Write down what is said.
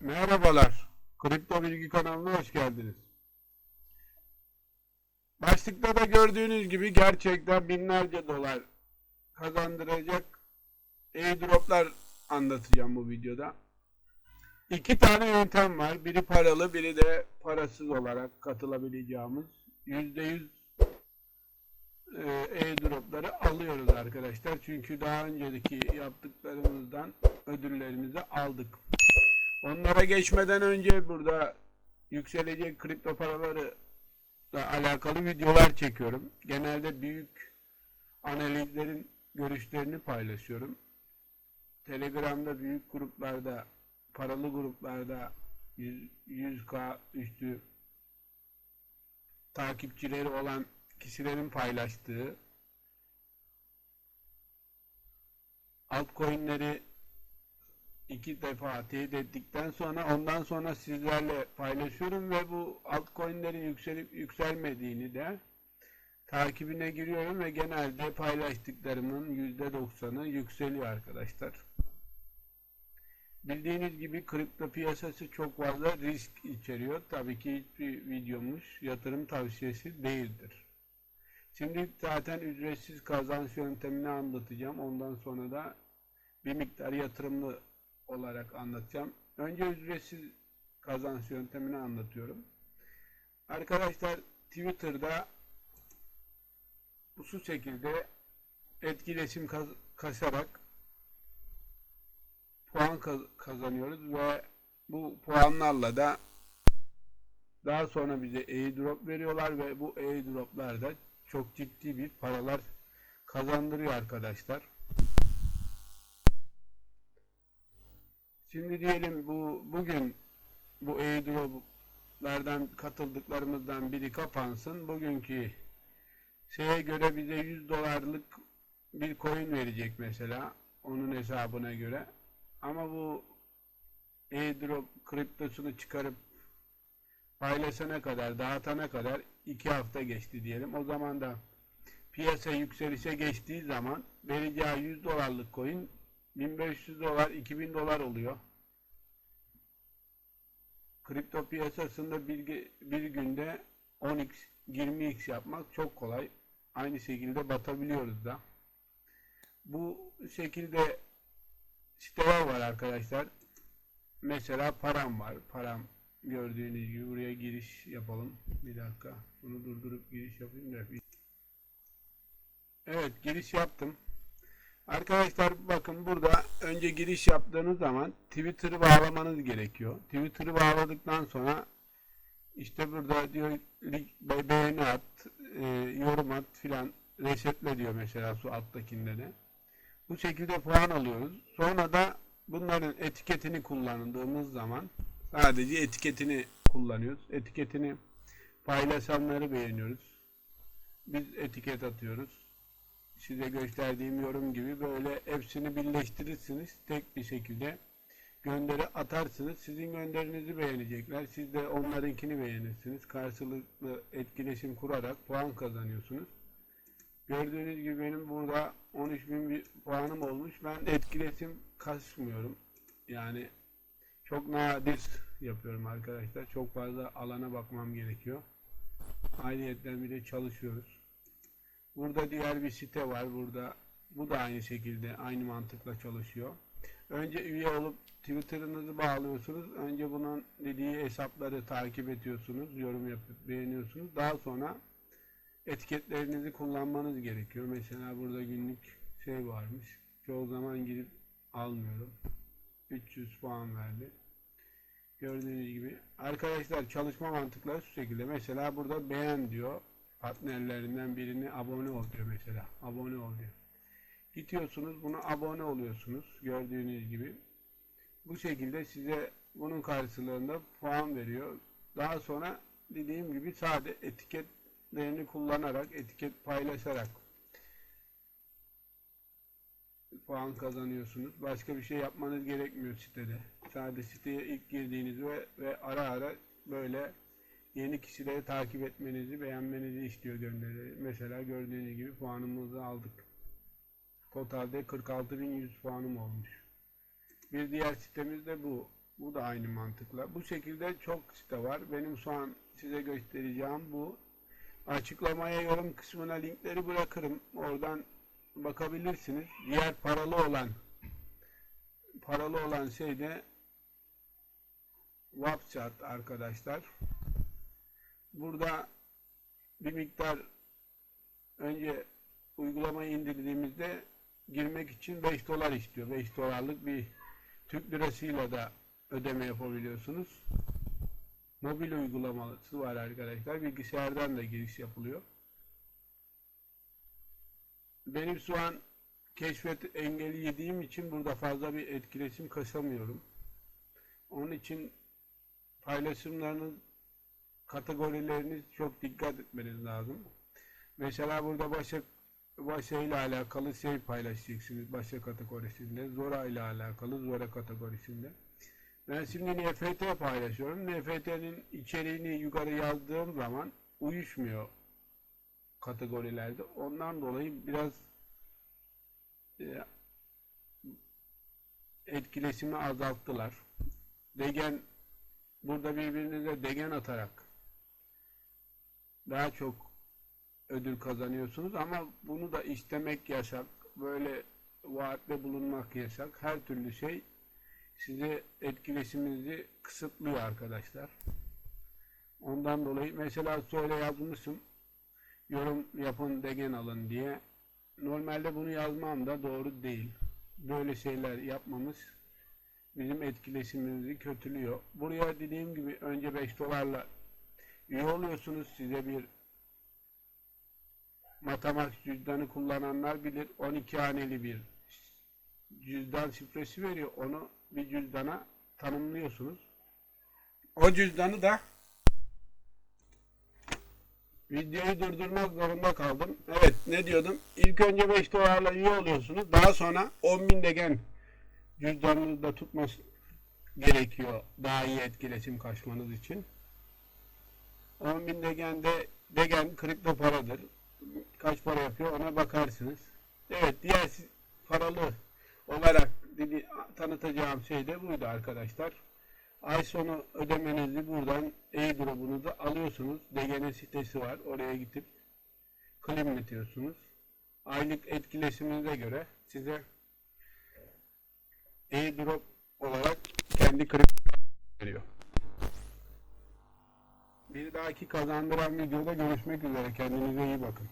Merhabalar. Kripto Bilgi kanalına hoş geldiniz. Başlıkta da gördüğünüz gibi gerçekten binlerce dolar kazandıracak airdroplar anlatacağım bu videoda. İki tane yöntem var. Biri paralı, biri de parasız olarak katılabileceğimiz %100 e, airdropları alıyoruz arkadaşlar. Çünkü daha önceki yaptıklarımızdan ödüllerimizi aldık. Onlara geçmeden önce burada yükselecek kripto paraları alakalı videolar çekiyorum. Genelde büyük analizlerin görüşlerini paylaşıyorum. Telegram'da büyük gruplarda, paralı gruplarda 100, 100k üstü takipçileri olan kişilerin paylaştığı altcoin'leri iki defa teyit ettikten sonra ondan sonra sizlerle paylaşıyorum ve bu altcoin'lerin yükselip yükselmediğini de takibine giriyorum ve genelde paylaştıklarımın %90'ı yükseliyor arkadaşlar. Bildiğiniz gibi kripto piyasası çok fazla risk içeriyor. Tabii ki hiçbir videomuz yatırım tavsiyesi değildir. Şimdi zaten ücretsiz kazanç yöntemini anlatacağım. Ondan sonra da bir miktar yatırımlı olarak anlatacağım. Önce ücretsiz kazanç yöntemini anlatıyorum. Arkadaşlar Twitter'da bu şekilde etkileşim kaz kasarak puan kaz kazanıyoruz ve bu puanlarla da daha sonra bize airdrop veriyorlar ve bu airdroplar da çok ciddi bir paralar kazandırıyor arkadaşlar. Şimdi diyelim bu bugün bu airdroplardan katıldıklarımızdan biri kapansın. Bugünkü şeye göre bize 100 dolarlık bir coin verecek mesela onun hesabına göre. Ama bu airdrop kriptosunu çıkarıp paylaşana kadar, dağıtana kadar 2 hafta geçti diyelim. O zaman da piyasa yükselişe geçtiği zaman vereceği 100 dolarlık coin 1500 dolar, 2000 dolar oluyor. Kripto piyasasında bir, bir günde 10x, 20x yapmak çok kolay. Aynı şekilde batabiliyoruz da. Bu şekilde siteler var arkadaşlar. Mesela param var. Param gördüğünüz gibi buraya giriş yapalım. Bir dakika. Bunu durdurup giriş yapayım da. Evet giriş yaptım. Arkadaşlar bakın burada önce giriş yaptığınız zaman Twitter'ı bağlamanız gerekiyor. Twitter'ı bağladıktan sonra işte burada diyor beğeni at, e, yorum at filan resetle diyor mesela su alttakinde de. Bu şekilde puan alıyoruz. Sonra da bunların etiketini kullandığımız zaman sadece etiketini kullanıyoruz. Etiketini paylaşanları beğeniyoruz. Biz etiket atıyoruz size gösterdiğim yorum gibi böyle hepsini birleştirirsiniz. Tek bir şekilde gönderi atarsınız. Sizin gönderinizi beğenecekler. Siz de onlarınkini beğenirsiniz. Karşılıklı etkileşim kurarak puan kazanıyorsunuz. Gördüğünüz gibi benim burada 13.000 bir puanım olmuş. Ben etkileşim kasmıyorum. Yani çok nadir yapıyorum arkadaşlar. Çok fazla alana bakmam gerekiyor. Ayrıyetten bir de çalışıyoruz. Burada diğer bir site var. Burada bu da aynı şekilde aynı mantıkla çalışıyor. Önce üye olup Twitter'ınızı bağlıyorsunuz. Önce bunun dediği hesapları takip ediyorsunuz. Yorum yapıp beğeniyorsunuz. Daha sonra etiketlerinizi kullanmanız gerekiyor. Mesela burada günlük şey varmış. Çoğu zaman girip almıyorum. 300 puan verdi. Gördüğünüz gibi. Arkadaşlar çalışma mantıkları şu şekilde. Mesela burada beğen diyor partnerlerinden birini abone ol diyor mesela. Abone ol diyor. Gidiyorsunuz buna abone oluyorsunuz. Gördüğünüz gibi. Bu şekilde size bunun karşılığında puan veriyor. Daha sonra dediğim gibi sade etiketlerini kullanarak, etiket paylaşarak puan kazanıyorsunuz. Başka bir şey yapmanız gerekmiyor sitede. Sadece siteye ilk girdiğiniz ve, ve ara ara böyle yeni kişileri takip etmenizi, beğenmenizi istiyor gönderi. Mesela gördüğünüz gibi puanımızı aldık. Totalde 46.100 puanım olmuş. Bir diğer sitemiz de bu. Bu da aynı mantıkla. Bu şekilde çok site var. Benim şu an size göstereceğim bu. Açıklamaya yorum kısmına linkleri bırakırım. Oradan bakabilirsiniz. Diğer paralı olan paralı olan şey de WhatsApp arkadaşlar. Burada bir miktar önce uygulamayı indirdiğimizde girmek için 5 dolar istiyor. 5 dolarlık bir Türk lirasıyla da ödeme yapabiliyorsunuz. Mobil uygulaması var arkadaşlar. Bilgisayardan da giriş yapılıyor. Benim şu an keşfet engeli yediğim için burada fazla bir etkileşim kasamıyorum. Onun için paylaşımlarınız kategorileriniz çok dikkat etmeniz lazım. Mesela burada başa başa ile alakalı şey paylaşacaksınız başa kategorisinde. Zora ile alakalı Zora kategorisinde. Ben şimdi NFT paylaşıyorum. NFT'nin içeriğini yukarı yazdığım zaman uyuşmuyor kategorilerde. Ondan dolayı biraz e, etkileşimi azalttılar. Degen burada birbirinize degen atarak daha çok ödül kazanıyorsunuz ama bunu da istemek yasak. Böyle vaatte bulunmak yasak. Her türlü şey size etkileşiminizi kısıtlıyor arkadaşlar. Ondan dolayı mesela söyle yazmışım yorum yapın degen alın diye. Normalde bunu yazmam da doğru değil. Böyle şeyler yapmamız bizim etkileşimimizi kötülüyor. Buraya dediğim gibi önce 5 dolarla üye oluyorsunuz. Size bir matematik cüzdanı kullananlar bilir. 12 haneli bir cüzdan şifresi veriyor. Onu bir cüzdana tanımlıyorsunuz. O cüzdanı da videoyu durdurmak zorunda kaldım. Evet ne diyordum? İlk önce 5 dolarla üye oluyorsunuz. Daha sonra 10.000 degen cüzdanınızda tutması gerekiyor. Daha iyi etkileşim kaçmanız için. 10.000 degen de degen kripto paradır. Kaç para yapıyor ona bakarsınız. Evet diğer paralı olarak dedi, tanıtacağım şey de buydu arkadaşlar. Ay sonu ödemenizi buradan airdrop'unuzu alıyorsunuz. DGN sitesi var. Oraya gidip claim diyorsunuz. Aylık etkileşiminize göre size airdrop olarak kendi kripto veriyor. Bir dahaki kazandıran videoda görüşmek üzere. Kendinize iyi bakın.